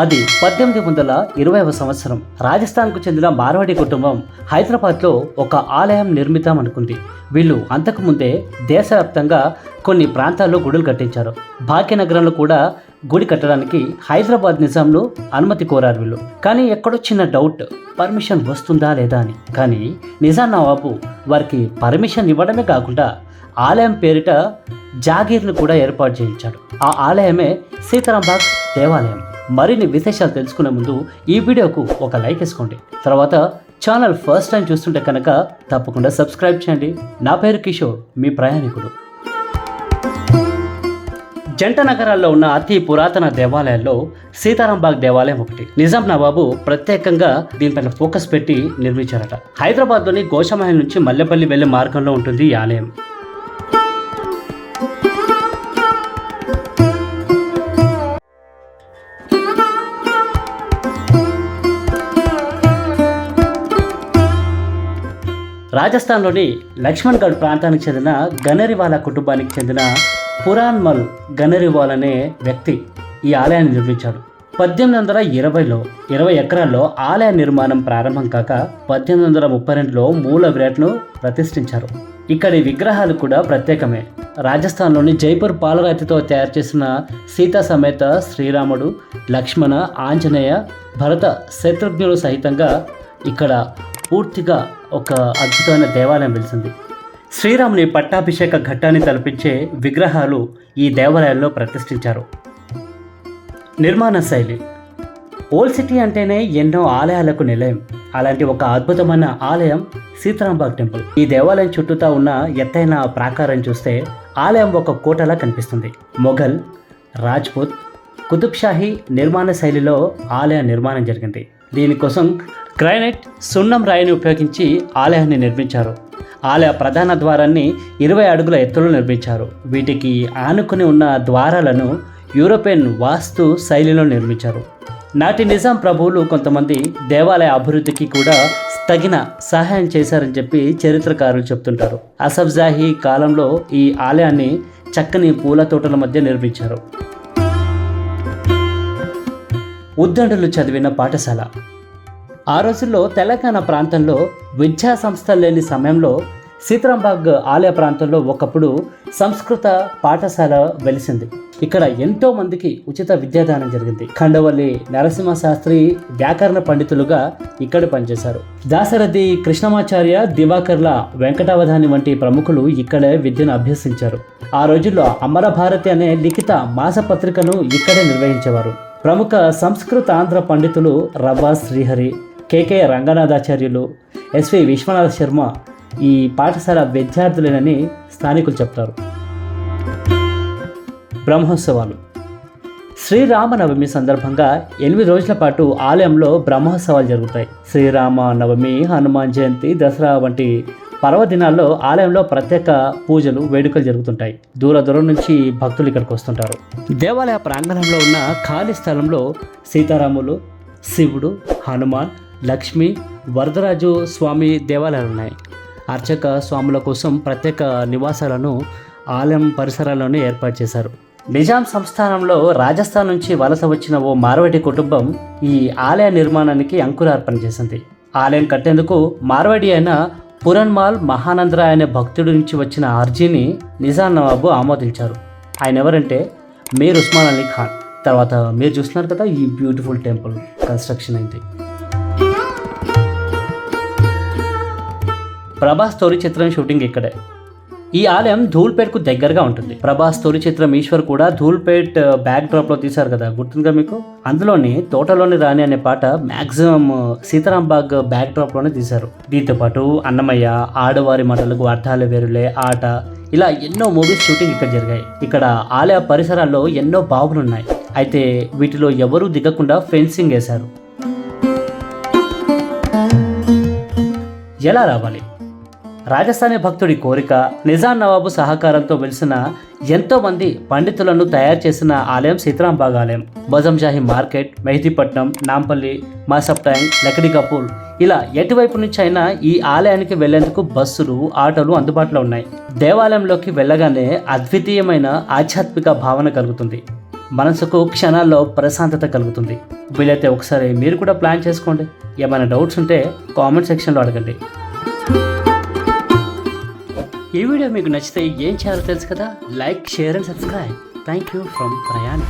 అది పద్దెనిమిది వందల ఇరవైవ సంవత్సరం. రాజస్థాన్కు చెందిన మార్వాడి కుటుంబం హైదరాబాద్లో ఒక ఆలయం నిర్మితం అనుకుంది. వీళ్ళు అంతకుముందే దేశవ్యాప్తంగా కొన్ని ప్రాంతాల్లో గుడులు కట్టించారు. భాగ్యనగరంలో కూడా గుడి కట్టడానికి హైదరాబాద్ నిజాంను అనుమతి కోరారు వీళ్ళు. కానీ ఎక్కడో చిన్న డౌట్ పర్మిషన్ వస్తుందా లేదా అని. కానీ నిజాం నవాబు వారికి పర్మిషన్ ఇవ్వడమే కాకుండా ఆలయం పేరిట జాగీర్ను కూడా ఏర్పాటు చేయించాడు. ఆ ఆలయమే సీతారాంబాగ్ దేవాలయం. మరిన్ని విశేషాలు తెలుసుకునే ముందు ఈ వీడియోకు ఒక లైక్ వేసుకోండి. తర్వాత ఛానల్ ఫస్ట్ టైం చూస్తుంటే కనుక తప్పకుండా సబ్స్క్రైబ్ చేయండి. నా పేరు కిషోర్ మీ ప్రయాణికుడు. జంట నగరాల్లో ఉన్న అతి పురాతన దేవాలయాల్లో సీతారాంబాగ్ దేవాలయం ఒకటి. నిజాం నవాబు ప్రత్యేకంగా దీనిపైన ఫోకస్ పెట్టి నిర్మించారట. హైదరాబాద్లోని గోషమహల్ నుంచి మల్లెపల్లి వెళ్ళే మార్గంలో ఉంటుంది ఈ ఆలయం. రాజస్థాన్లోని లక్ష్మణ్గఢ్ ప్రాంతానికి చెందిన గనరివాల కుటుంబానికి చెందిన పురాన్మల్ గనరివాల్ అనే వ్యక్తి ఈ ఆలయాన్ని నిర్మించాడు. పద్దెనిమిది వందల ఇరవైలో ఇరవై ఎకరాల్లో ఆలయ నిర్మాణం ప్రారంభం కాక పద్దెనిమిది వందల ముప్పై రెండులో మూల విరాట్ను ప్రతిష్ఠించారు. ఇక్కడి విగ్రహాలు కూడా ప్రత్యేకమే. రాజస్థాన్లోని జైపూర్ పాలరాతితో తయారు చేసిన సీతా సమేత శ్రీరాముడు లక్ష్మణ ఆంజనేయ భరత శత్రుఘ్నులు సహితంగా ఇక్కడ పూర్తిగా ఒక అద్భుతమైన దేవాలయం వెలిసింది. శ్రీరాముని పట్టాభిషేక ఘట్టాన్ని తలపించే విగ్రహాలు ఈ దేవాలయంలో ప్రతిష్ఠించారు. నిర్మాణ శైలి. ఓల్డ్ సిటీ అంటేనే ఎన్నో ఆలయాలకు నిలయం. అలాంటి ఒక అద్భుతమైన ఆలయం సీతారాంబాగ్ టెంపుల్. ఈ దేవాలయం చుట్టూతా ఉన్న ఎత్తైన ప్రాకారం చూస్తే ఆలయం ఒక కోటలా కనిపిస్తుంది. మొఘల్ రాజ్పుత్ కుతుబ్షాహీ నిర్మాణ శైలిలో ఆలయ నిర్మాణం జరిగింది. దీనికోసం గ్రానైట్ సున్నం రాయిని ఉపయోగించి ఆలయాన్ని నిర్మించారు. ఆలయ ప్రధాన ద్వారాన్ని ఇరవై అడుగుల ఎత్తులో నిర్మించారు. వీటికి ఆనుకుని ఉన్న ద్వారాలను యూరోపియన్ వాస్తు శైలిలో నిర్మించారు. నాటి నిజాం ప్రభువులు కొంతమంది దేవాలయ అభివృద్ధికి కూడా తగిన సహాయం చేశారని చెప్పి చరిత్రకారులు చెప్తుంటారు. అసఫ్జాహీ కాలంలో ఈ ఆలయాన్ని చక్కని పూల తోటల మధ్య నిర్మించారు. ఉద్దండులు చదివిన పాఠశాల. ఆ రోజుల్లో తెలంగాణ ప్రాంతంలో విద్యా సంస్థలు లేని సమయంలో సీతారాంబాగ్ ఆలయ ప్రాంతంలో ఒకప్పుడు సంస్కృత పాఠశాల వెలిసింది. ఇక్కడ ఎంతో మందికి ఉచిత విద్యాదానం జరిగింది. ఖండవల్లి నరసింహ శాస్త్రి వ్యాకరణ పండితులుగా ఇక్కడ పనిచేశారు. దాశరథి కృష్ణమాచార్య దివాకర్ల వెంకటావధాని వంటి ప్రముఖులు ఇక్కడే విద్యను అభ్యసించారు. ఆ రోజుల్లో అమర భారతి అనే లిఖిత మాసపత్రికను ఇక్కడే నిర్వహించేవారు. ప్రముఖ సంస్కృత ఆంధ్ర పండితులు రవ్వ శ్రీహరి కేకే రంగనాథాచార్యులు ఎస్వి విశ్వనాథ శర్మ ఈ పాఠశాల విద్యార్థులేనని స్థానికులు చెప్తారు. బ్రహ్మోత్సవాలు. శ్రీరామనవమి సందర్భంగా ఎనిమిది రోజుల పాటు ఆలయంలో బ్రహ్మోత్సవాలు జరుగుతాయి. శ్రీరామ నవమి హనుమాన్ జయంతి దసరా వంటి పర్వదినాల్లో ఆలయంలో ప్రత్యేక పూజలు వేడుకలు జరుగుతుంటాయి. దూర దూరం నుంచి భక్తులు ఇక్కడికి వస్తుంటారు. దేవాలయ ప్రాంగణంలో ఉన్న ఖాళీ స్థలంలో సీతారాములు శివుడు హనుమాన్ లక్ష్మి వరదరాజు స్వామి దేవాలయాలు ఉన్నాయి అర్చక స్వాముల కోసం ప్రత్యేక నివాసాలను ఆలయం పరిసరాల్లోనే ఏర్పాటు చేశారు. నిజాం సంస్థానంలో రాజస్థాన్ నుంచి వలస వచ్చిన ఓ మార్వాడి కుటుంబం ఈ ఆలయ నిర్మాణానికి అంకురార్పణ చేసింది. ఆలయం కట్టేందుకు మార్వాడి అయిన పురన్మాల్ మహానంద్రాయ అనే భక్తుడి నుంచి వచ్చిన అర్జీని నిజాం నవాబు ఆమోదించారు. ఆయన ఎవరంటే మీర్ ఉస్మాన్ అలీ ఖాన్. తర్వాత మీరు చూస్తున్నారు కదా ఈ బ్యూటిఫుల్ టెంపుల్ కన్స్ట్రక్షన్ అయింది. ప్రభాస్ తొలి చిత్రం షూటింగ్ ఇక్కడే. ఈ ఆలయం ధూల్పేట్కు దగ్గరగా ఉంటుంది. ప్రభాస్ తొలి చిత్రం ఈశ్వర్ కూడా ధూల్పేట్ బ్యాక్ డ్రాప్లో తీశారు కదా గుర్తుందిగా మీకు? అందులోని తోటలోని రాణి అనే పాట మ్యాక్సిమం సీతారాం బాగ్ బ్యాక్ డ్రాప్లోనే తీశారు. దీంతో పాటు అన్నమయ్య ఆడవారి మాటలకు అర్థాలు వేరులే ఆట ఇలా ఎన్నో మూవీస్ షూటింగ్ ఇక్కడ జరిగాయి. ఇక్కడ ఆలయ పరిసరాల్లో ఎన్నో బావులు ఉన్నాయి అయితే వీటిలో ఎవరూ దిగకుండా ఫెన్సింగ్ వేశారు. ఎలా రావాలి? రాజస్థానీ భక్తుడి కోరిక నిజాం నవాబు సహకారంతో వెలిసిన ఎంతో మంది పండితులను తయారు చేసిన ఆలయం సీతారాం ఆలయం. బజంజాహి మార్కెట్ మెహదీపట్నం నాంపల్లి మాసప్ లకడి కపూర్ ఇలా ఎటువైపు నుంచి అయినా ఈ ఆలయానికి వెళ్ళేందుకు బస్సులు ఆటోలు అందుబాటులో ఉన్నాయి. దేవాలయంలోకి వెళ్ళగానే అద్వితీయమైన ఆధ్యాత్మిక భావన కలుగుతుంది. మనసుకు క్షణాల్లో ప్రశాంతత కలుగుతుంది. వీలైతే ఒకసారి మీరు కూడా ప్లాన్ చేసుకోండి. ఏమైనా డౌట్స్ ఉంటే కామెంట్ సెక్షన్లో అడగండి. ఈ వీడియో మీకు నచ్చితే ఏం చేయాలో తెలుసు కదా? Like share and subscribe. Thank you from Prayan